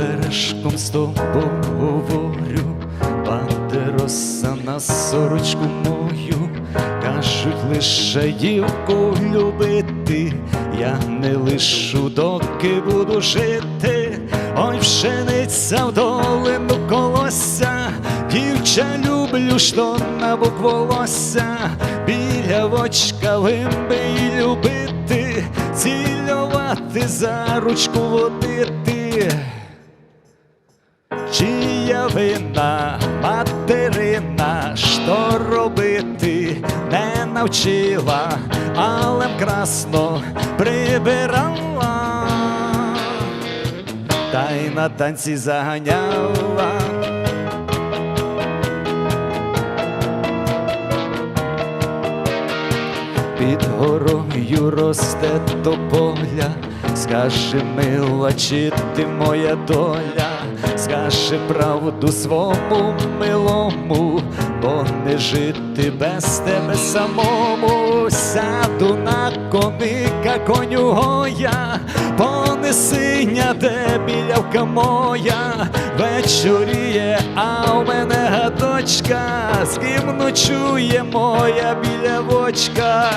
стежком з тобою говорю, Бандероса на сорочку мою, кажуть лише дівку любити, я не лишу, доки буду жити, ой, пшениця в долину колося, дівча люблю, що на волосся, біля вочка лимби любити, цілювати за ручку водити. Чия вина материна, що робити не навчила, але красно прибирала, та й на танці заганяла. Під горою росте тополя, скажи, мила, чи ти моя доля, скажи правду свому милому, бо не жити без тебе самому, сяду на коника коню гоя, понесиня, де білявка моя, вечоріє, а у мене гадочка, з ким ночує моя білявочка.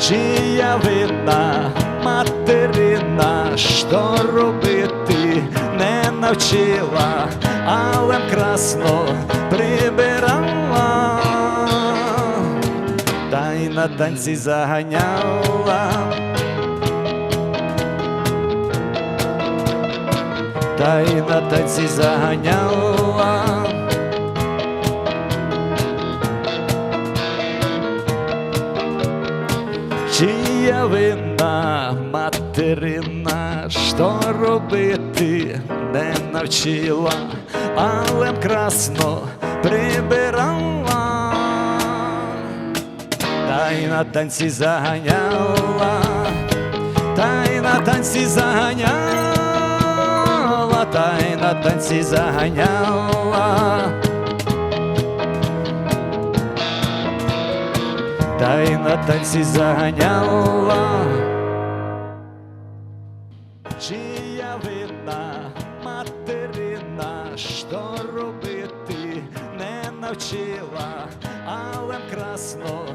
Чия вина материна, що робити не навчила, але красно прибирала, та й на танці заганяла. Та й на танці заганяла. Чия вина материна, що робити? Не навчила, але красно прибирала, та й на танці заганяла, та й на танці заганяла, та й на танці заганяла. На танці заганяла. Чия вина материна, що робити не навчила, але красно